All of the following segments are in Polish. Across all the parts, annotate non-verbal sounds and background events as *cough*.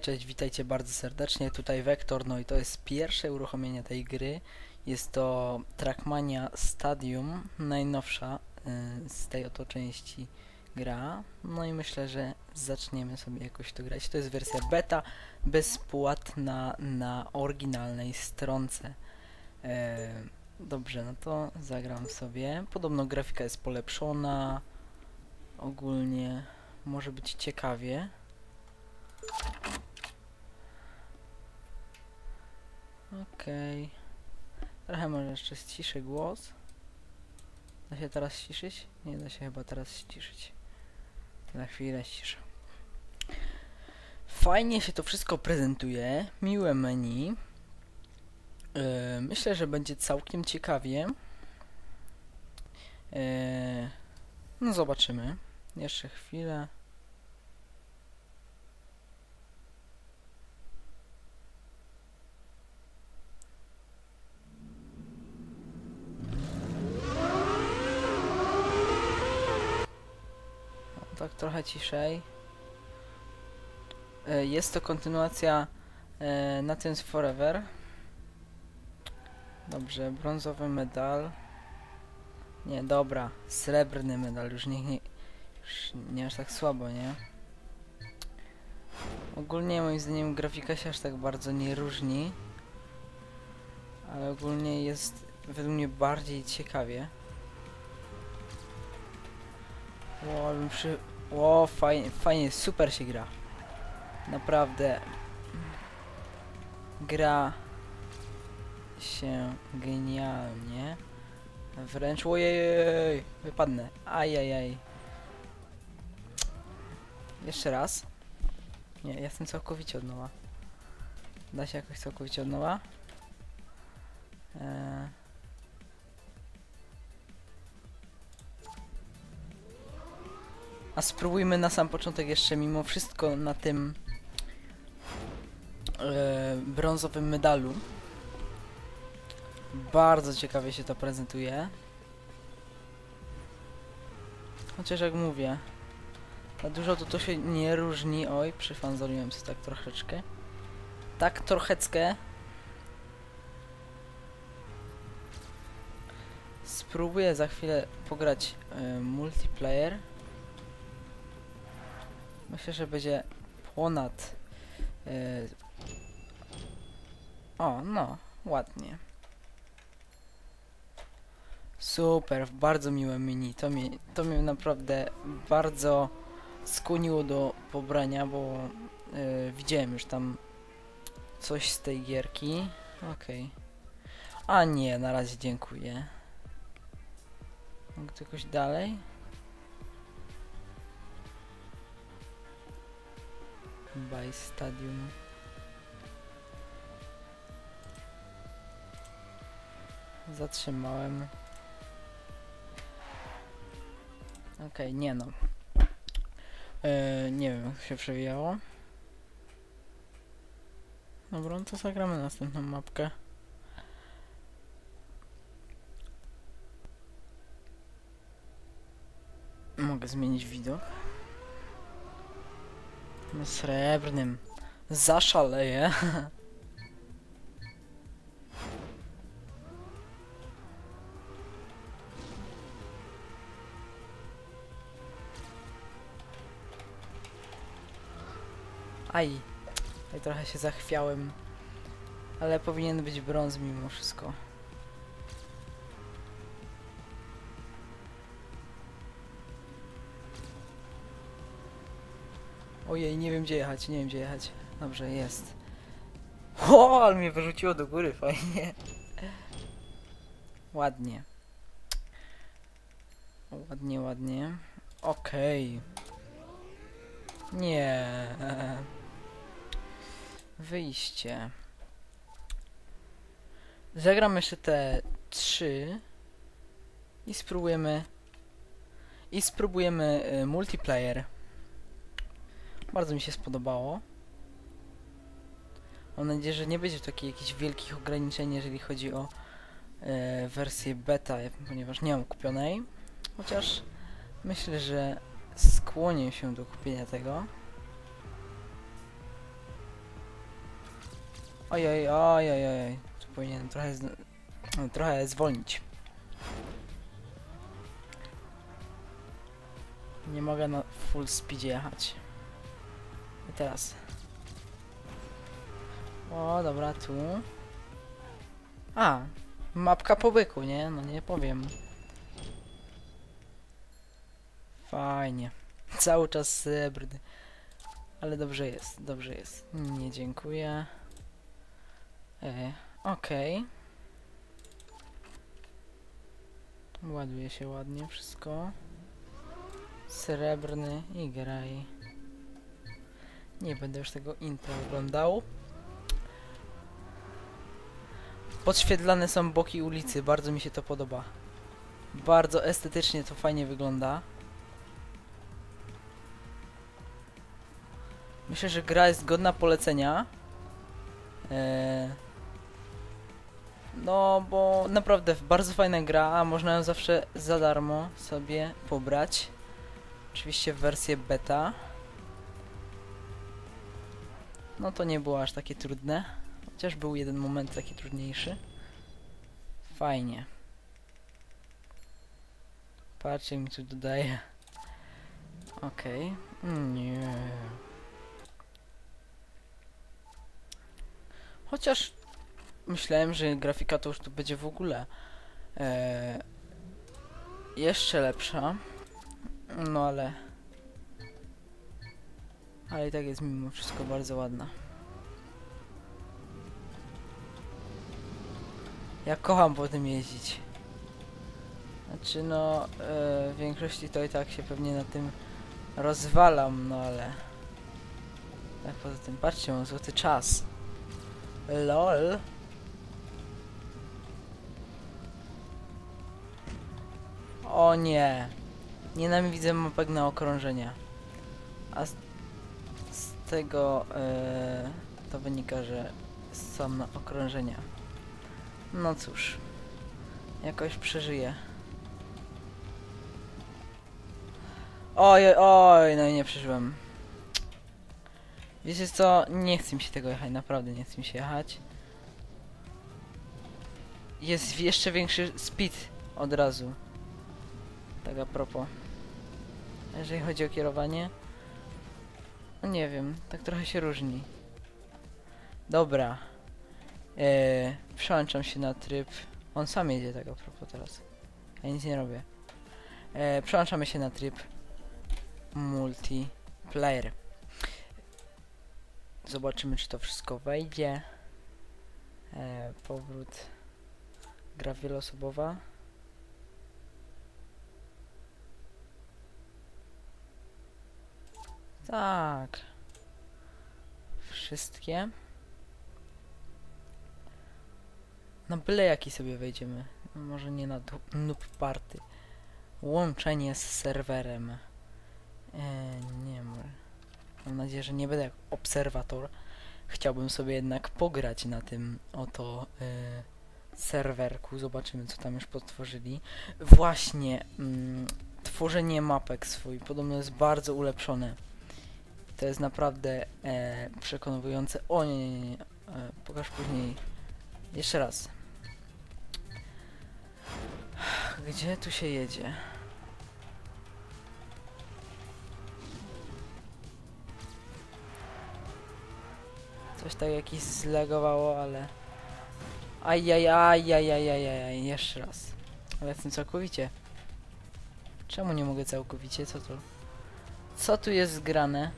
cześć, witajcie bardzo serdecznie. Tutaj Vector, no i to jest pierwsze uruchomienie tej gry. Jest to Trackmania Stadium, najnowsza y, z tej oto części gra. No i myślę, że zaczniemy sobie jakoś to grać. To jest wersja beta, bezpłatna na oryginalnej stronce. E, dobrze, no to zagram sobie. Podobno grafika jest polepszona. Ogólnie może być ciekawie. Okej. Trochę może jeszcze ściszę głos. Da się teraz ściszyć? Nie da się chyba teraz ściszyć. Na chwilę ściszę. Fajnie się to wszystko prezentuje. Miłe menu. Yy, myślę, że będzie całkiem ciekawie. Yy, no zobaczymy. Jeszcze chwilę. tak trochę ciszej. E, Jest to kontynuacja e, Nothing's Forever. Dobrze, brązowy medal. Nie, dobra, srebrny medal, już nie, nie, już nie aż tak słabo, nie? Ogólnie moim zdaniem grafika się aż tak bardzo nie różni. Ale ogólnie jest według mnie bardziej ciekawie. Ło, bym przy... Ło, fajnie, fajnie, super się gra. Naprawdę. Gra się genialnie. Wręcz, ojej, wypadnę. Ajajaj. Jeszcze raz. Nie, jestem całkowicie od nowa. Da się jakoś całkowicie od nowa? Eee. A spróbujmy na sam początek jeszcze mimo wszystko na tym e, brązowym medalu. Bardzo ciekawie się to prezentuje. Chociaż jak mówię, za dużo to to się nie różni. Oj, przyfanzoliłem się tak troszeczkę. Tak trocheckę. Spróbuję za chwilę pograć e, multiplayer. Myślę, że będzie ponad. Yy... O, no, ładnie. Super, bardzo miłe mini. To mnie, to mnie naprawdę bardzo skłoniło do pobrania, bo yy, widziałem już tam coś z tej gierki. Okej. Okay. A nie, na razie dziękuję. Mogę jakoś dalej? By Stadium. Zatrzymałem. Okej, okay, nie no. Eee, nie wiem, jak się przewijało. Dobra, no to zagramy następną mapkę. Mogę zmienić widok srebrnym. Zaszaleję. Aj. Tutaj trochę się zachwiałem. Ale powinien być brąz mimo wszystko. Ojej, nie wiem gdzie jechać, nie wiem gdzie jechać. Dobrze, jest. *laughs* O, ale mnie wyrzuciło do góry, fajnie. Ładnie. Ładnie, ładnie. Okej. Okay. Nie. Wyjście. Zagram jeszcze te trzy. I spróbujemy... I spróbujemy y, multiplayer. Bardzo mi się spodobało. Mam nadzieję, że nie będzie takich jakichś wielkich ograniczeń, jeżeli chodzi o e, wersję beta, ponieważ nie mam kupionej. Chociaż myślę, że skłonię się do kupienia tego. Ojej, ojej, ojej. Tu powinienem trochę, no, trochę zwolnić. Nie mogę na full speedzie jechać. Teraz. O, dobra, tu. A, mapka po byku, nie? No nie powiem. Fajnie. *laughs* Cały czas srebrny. Ale dobrze jest, dobrze jest. Nie dziękuję. E, Okej. Ładuje się ładnie wszystko. Srebrny i graj. Nie będę już tego intro oglądał. Podświetlane są boki ulicy, bardzo mi się to podoba. Bardzo estetycznie to fajnie wygląda. Myślę, że gra jest godna polecenia. Eee, no, bo naprawdę bardzo fajna gra, a można ją zawsze za darmo sobie pobrać. Oczywiście w wersję beta. No to nie było aż takie trudne. Chociaż był jeden moment taki trudniejszy. Fajnie. Patrzcie, mi tu dodaje. Okej. Nie. Chociaż myślałem, że grafika to już tu będzie w ogóle e, jeszcze lepsza. No ale... Ale i tak jest mimo wszystko bardzo ładna. Ja kocham po tym jeździć. Znaczy no, e, w większości to i tak się pewnie na tym rozwalam, no ale... Tak poza tym, patrzcie, mam złoty czas. LOL. O nie. Nienawidzę mapek na okrążenia. A tego e, to wynika, że są na okrążenia. No cóż. Jakoś przeżyję. Oj, oj, no i nie przeżyłem. Wiecie co? Nie chce mi się tego jechać, naprawdę nie chce mi się jechać. Jest jeszcze większy speed od razu. Tak a propos. Jeżeli chodzi o kierowanie. Nie wiem, tak trochę się różni. Dobra. Eee, przełączam się na tryb. On sam jedzie tak a propos teraz. Ja nic nie robię. Eee, przełączamy się na tryb multiplayer. Zobaczymy, czy to wszystko wejdzie. E, powrót. Gra wieloosobowa. Tak. Wszystkie. No byle jaki sobie wejdziemy. No, może nie na noob party. Łączenie z serwerem. E, nie wiem. Mam nadzieję, że nie będę jak obserwator. Chciałbym sobie jednak pograć na tym oto y, serwerku. Zobaczymy, co tam już potworzyli. Właśnie, mm, tworzenie mapek swój podobno jest bardzo ulepszone. To jest naprawdę e, przekonujące. O nie, nie, nie, nie. E, pokaż później. Jeszcze raz. Gdzie tu się jedzie? Coś tak jakiś zlegowało, ale... Ajajajajajajajaj, jeszcze raz. Ale jestem całkowicie. Czemu nie mogę całkowicie? Co to? Co tu jest zgrane?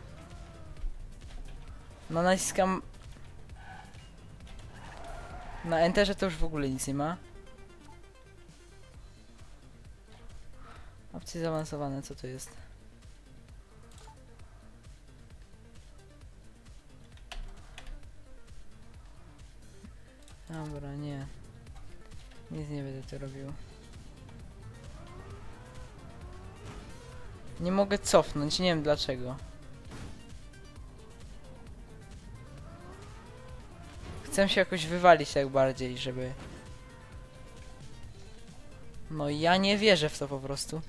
No naciskam... Na Enterze to już w ogóle nic nie ma. Opcje zaawansowane, co to jest? Dobra, nie. Nic nie będę tu robił. Nie mogę cofnąć, nie wiem dlaczego. Chcę się jakoś wywalić tak bardziej, żeby... No ja nie wierzę w to po prostu.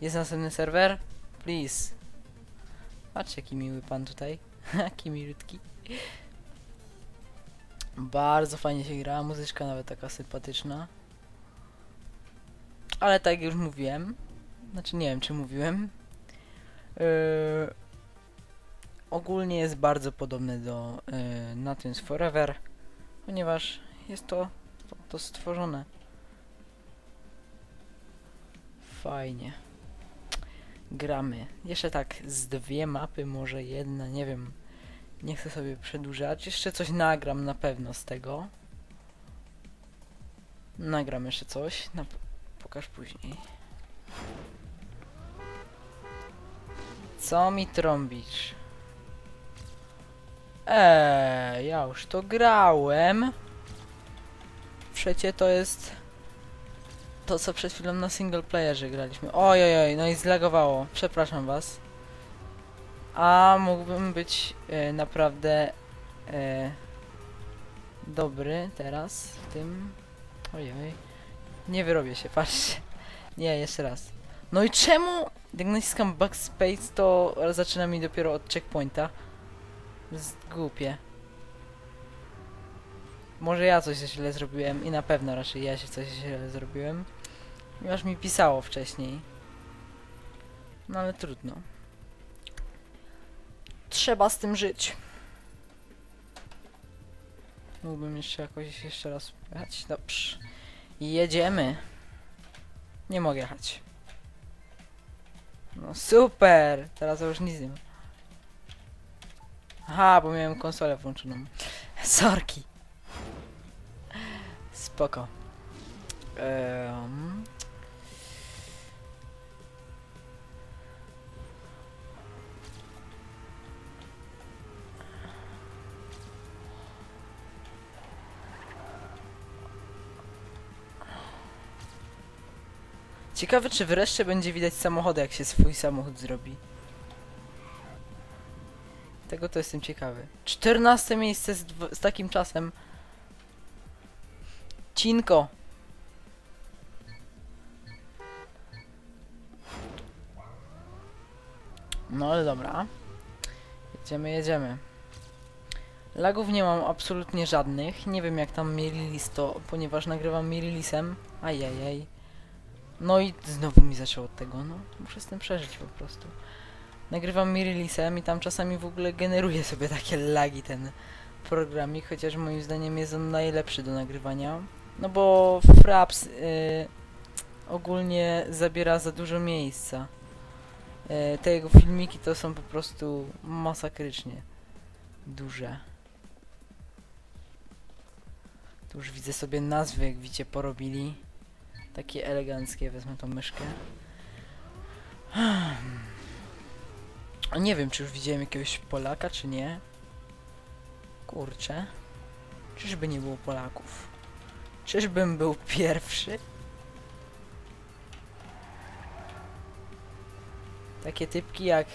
Jest następny serwer? Please. Patrz jaki miły pan tutaj. *laughs* Jaki milutki. Bardzo fajnie się gra, muzyczka nawet taka sympatyczna. Ale tak jak już mówiłem, znaczy nie wiem czy mówiłem, yy, ogólnie jest bardzo podobny do yy, Nothing's Forever, ponieważ jest to, to, to stworzone. Fajnie. Gramy. Jeszcze tak z dwie mapy, może jedna, nie wiem. Nie chcę sobie przedłużać. Jeszcze coś nagram na pewno z tego. Nagram jeszcze coś. Na pokaż później. Co mi trąbisz? Eee, ja już to grałem. Przecie to jest to, co przed chwilą na single playerze graliśmy. Ojojoj, no i zlagowało. Przepraszam was. A mógłbym być e, naprawdę e, dobry teraz w tym. Ojoj. Nie wyrobię się, patrzcie. Nie, jeszcze raz. No i czemu jak naciskam backspace, to zaczyna mi dopiero od checkpointa? Z głupie. Może ja coś źle zrobiłem i na pewno raczej ja się coś źle zrobiłem. Już mi pisało wcześniej. No ale trudno. Trzeba z tym żyć. Mógłbym jeszcze jakoś jeszcze raz jechać. Dobrze. Jedziemy. Nie mogę jechać. No super! Teraz już nic nie ma. Aha, bo miałem konsolę włączoną. Sorki. Spoko. Um. Ciekawe, czy wreszcie będzie widać samochody, jak się swój samochód zrobi. Tego to jestem ciekawy. 14 miejsce z, z takim czasem. Cinko. No ale dobra. Jedziemy, jedziemy. Lagów nie mam absolutnie żadnych. Nie wiem jak tam Mirilis to, ponieważ nagrywam Mirilisem. Ajajaj. No i znowu mi zaczęło od tego, no. Muszę z tym przeżyć po prostu. Nagrywam Mirilisem i tam czasami w ogóle generuje sobie takie lagi ten programik, chociaż moim zdaniem jest on najlepszy do nagrywania. No bo Fraps y, ogólnie zabiera za dużo miejsca. Y, te jego filmiki to są po prostu masakrycznie duże. Tu już widzę sobie nazwy, jak widzicie, porobili. Takie eleganckie, wezmę tą myszkę. Nie wiem, czy już widziałem jakiegoś Polaka, czy nie. Kurczę. Czyżby nie było Polaków? Czyżbym był pierwszy? Takie typki jak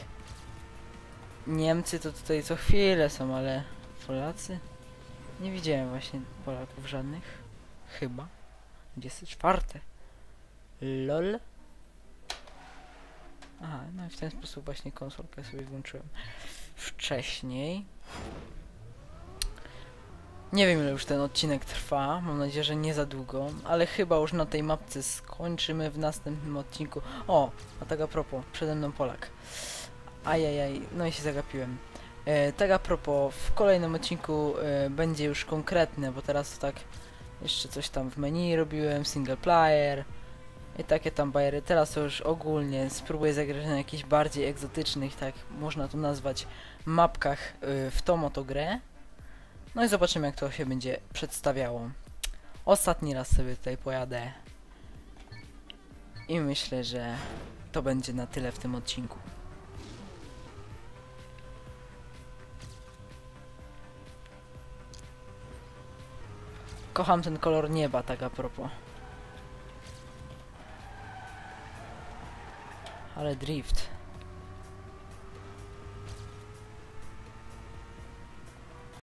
Niemcy to tutaj co chwilę są, ale Polacy? Nie widziałem właśnie Polaków żadnych. Chyba. 24. LOL. Aha, no i w ten sposób właśnie konsolkę sobie włączyłem wcześniej. Nie wiem ile już ten odcinek trwa, mam nadzieję, że nie za długo, ale chyba już na tej mapce skończymy w następnym odcinku. O, a tak a propos, przede mną Polak. Ajajaj, no i się zagapiłem. E, tak a propos, w kolejnym odcinku e, będzie już konkretne, bo teraz to tak jeszcze coś tam w menu robiłem, single player i takie tam bajery. Teraz to już ogólnie spróbuję zagrać na jakichś bardziej egzotycznych, tak można to nazwać, mapkach y, w tą oto grę. No i zobaczymy jak to się będzie przedstawiało. Ostatni raz sobie tutaj pojadę. I myślę, że to będzie na tyle w tym odcinku. Kocham ten kolor nieba, tak a propos. Ale drift.